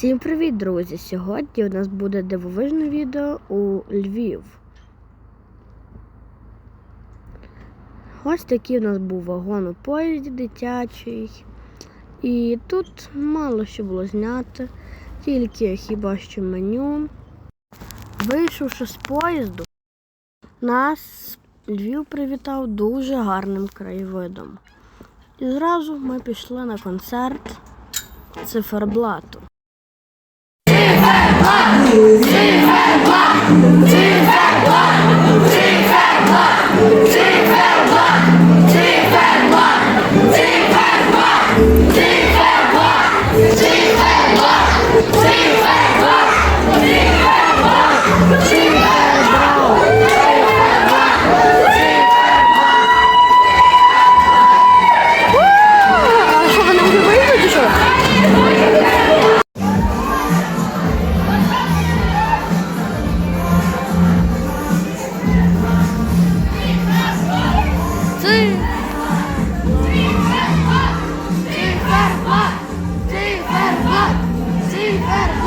Всім привіт, друзі! Сьогодні у нас буде дивовижне відео у Львів. Ось такий у нас був вагон у поїзді дитячий. І тут мало що було зняти, тільки хіба що меню. Вийшовши з поїзду, нас Львів привітав дуже гарним краєвидом. І зразу ми пішли на концерт циферблату.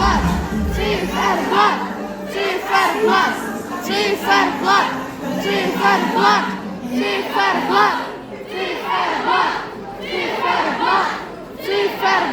Циферблат, циферблат, циферблат, циферблат, циферблат, циферблат, циферблат, циферблат, циферблат.